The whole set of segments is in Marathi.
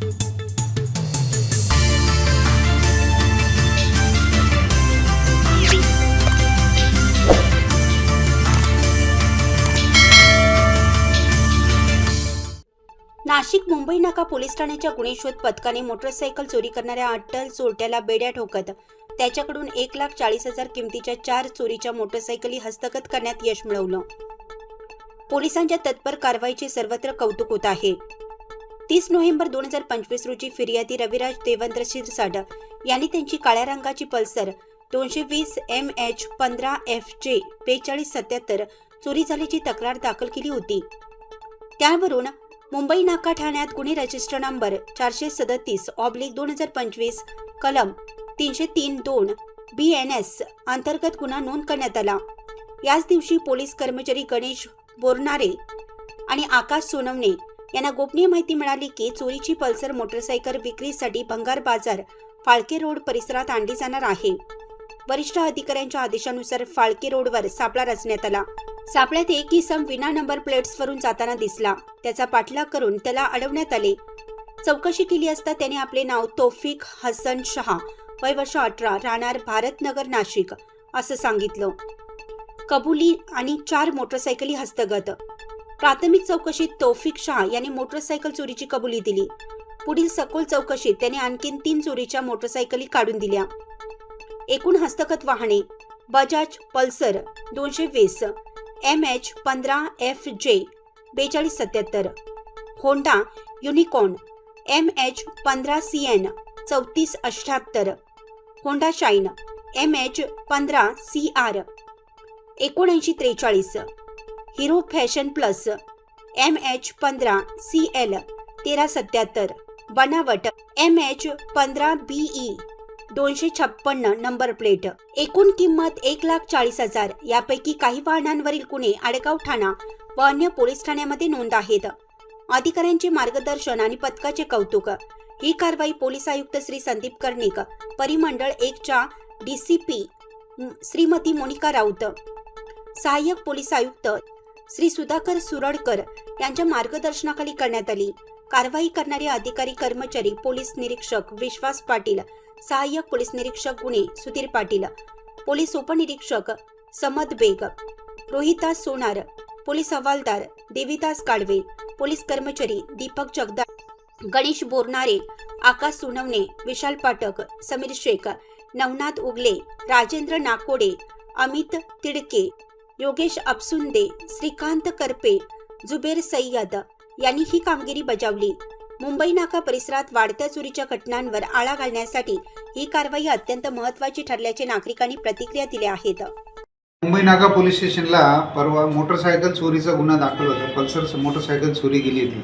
नाशिक मुंबई नाका पोलीस ठाण्याच्या गुन्हे शोध पथकाने मोटरसायकल चोरी करणाऱ्या अट्टल चोरट्याला बेड्या ठोकत त्याच्याकडून एक लाख चाळीस हजार किमतीच्या चार चोरीच्या मोटरसायकली हस्तगत करण्यात यश मिळवलं. पोलिसांच्या तत्पर कारवाईचे सर्वत्र कौतुक होत आहे. तीस नोव्हेंबर दोन हजार पंचवीस रोजी फिर्यादी रविराज देवेंद्र शिरसाट यांनी त्यांची काळ्या रंगाची पल्सर दोनशे वीस एम एच पंधरा एफ जे बेचाळीस सत्याहत्तर चोरी झाल्याची तक्रार दाखल केली होती. त्यावरून मुंबई नाका ठाण्यात गुन्हे रजिस्टर नंबर चारशे सदतीस ऑब्लिक दोन हजार पंचवीस कलम तीनशे तीन दोन बी एन एस अंतर्गत गुन्हा नोंद करण्यात आला. याच दिवशी पोलीस कर्मचारी गणेश बोरनारे आणि आकाश सोनवणे यांना गोपनीय माहिती मिळाली की चोरीची पल्सर मोटरसायकल विक्रीसाठी भंगार बाजार फाळके रोड परिसरात आणली जाणार आहे. वरिष्ठ अधिकाऱ्यांच्या आदेशानुसार फाळके रोडवर सापळा रचण्यात आला. सापळ्यात एक इसम विना नंबर प्लेट्सवरून जाताना दिसला. त्याचा पाठलाग करून त्याला अडवण्यात आले. चौकशी केली असता त्याने आपले नाव तोफिक हसन शहा वय वर्ष अठरा राहणार भारतनगर नाशिक असं सांगितलं. कबुली आणि चार मोटरसायकली हस्तगत प्राथमिक चौकशीत तौफिक शहा यांनी मोटरसायकल चोरीची कबुली दिली. पुढील सखोल चौकशीत त्याने आणखीन तीन चोरीच्या मोटरसायकली काढून दिल्या. एकूण हस्तगत वाहने बजाज पल्सर दोनशे वीस एम एच पंधरा एफ जे बेचाळीस सत्याहत्तर होंडा युनिकॉर्न एम एच पंधरा सी एन चौतीस अठ्याहत्तर होंडा शाईन एम एच पंधरा सी आर एकोणऐंशी त्रेचाळीस Hero Fashion Plus M H पंधरा सी एल तेरा सत्याहत्तर बनावट एम एच पंधरा बीई दोनशे छप्पन्न नंबर प्लेट. एकूण किंमत एक लाख चाळीस हजार. यापैकी काही वाहनांवरील गुन्हे आडगाव ठाणा व अन्य पोलीस ठाण्यामध्ये नोंद आहेत. अधिकाऱ्यांचे मार्गदर्शन आणि पथकाचे कौतुक. ही कारवाई पोलीस आयुक्त श्री संदीप कर्णिक परिमंडळ एकच्या D C P Shrimati Monika Raut सहाय्यक पोलीस आयुक्त श्री सुधाकर सुरडकर यांच्या मार्गदर्शनाखाली करण्यात आली. कारवाई करणारे अधिकारी कर्मचारी पोलीस निरीक्षक विश्वास पाटील सहाय्यक पोलीस निरीक्षक गुन्हे सुधीर पाटील पोलीस उपनिरीक्षक समद बेग रोहितास सोनार पोलीस हवालदार देविदास काडवे पोलीस कर्मचारी दीपक जगदाळ गणेश बोरनारे आकाश सुनवणे विशाल पाटक समीर शेख नवनाथ उगले राजेंद्र नाकोडे अमित तिडके योगेश अपसुंदे श्रीकांत करपे जुबेर सय्यद यांनी ही कामगिरी बजावली. मुंबई नाका परिसरात वाढत्या चोरीच्या घटनांवर आळा घालण्यासाठी ही कारवाई अत्यंत महत्वाची ठरल्याचे नागरिकांनी प्रतिक्रिया दिल्या आहेत. मुंबई नाका पोलीस स्टेशनला परवा मोटरसायकल चोरीचा गुन्हा दाखल होता. पल्सर मोटरसायकल चोरी गेली होती.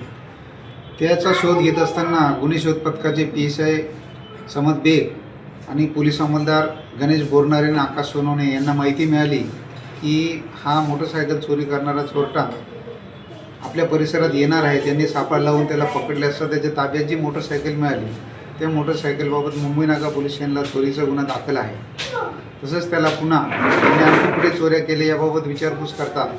त्याचा शोध घेत असताना गुन्हे शोध पथकाचे P S I Samad Beg आणि पोलीस अंमलदार गणेश बोरणारे आणि आकाश सोनवणे यांना माहिती मिळाली. की हा मोटरसायकल चोरी करणारा चोरटा आपल्या परिसरात येणार आहे त्यांनी सापळा लावून त्याला पकडले असता त्याच्या ताब्यात जी मोटरसायकल मिळाली त्या मोटरसायकलबाबत मुंबई नाका पोलीस स्टेशनला चोरीचा गुन्हा दाखल आहे. तसंच त्याला पुन्हा त्याने आणखी पुढे चोऱ्या केल्या याबाबत विचारपूस करतात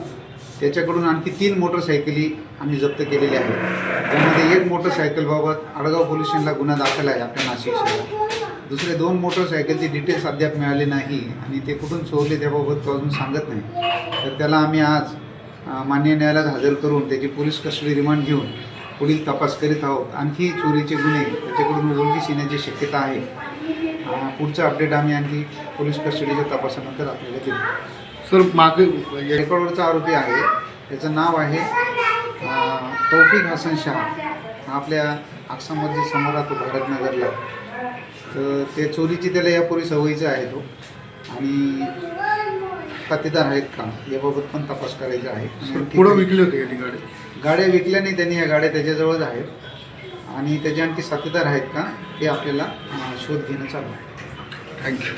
त्याच्याकडून आणखी तीन मोटरसायकली आम्ही जप्त केलेल्या आहेत. त्यामध्ये एक मोटरसायकलबाबत आडगाव पोलीस स्टेशनला गुन्हा दाखल आहे आपल्या नाशिक शहरात. दुसरे दोन मोटरसायकलचे डिटेल्स अद्याप मिळाले नाही आणि ते कुठून चोरले त्याबाबत तो अजून सांगत नाही. तर त्याला आम्ही आज मान्य न्यायालयात हजर करून त्याची पोलीस कस्टडी रिमांड घेऊन पुढील तपास करीत आहोत. आणखी चोरीचे गुन्हे त्याच्याकडून उघडकीस येण्याची शक्यता आहे. पुढचं अपडेट आम्ही आणखी पोलीस कस्टडीच्या तपासानंतर आपल्याला देऊ. सर मागे रेकॉर्डवरचा आरोपी आहे. त्याचं नाव आहे तौफिक हसन शहा. हा आपल्या आसाममध्ये समोर राहतो भारतनगरला. तर ते चोरीची त्याला यापूर्वी सवयीचा आहे तो. आणि खातेदार आहेत का? याबाबत पण तपास करायचा आहे. पुढं विकली होती गाडी गाडी? गाड्या विकल्या नाही त्यांनी या गाड्या त्याच्याजवळच आहेत. आणि त्याचे आणखी साथीदार आहेत का? ते आपल्याला शोध घेणं चालू आहे. थँक्यू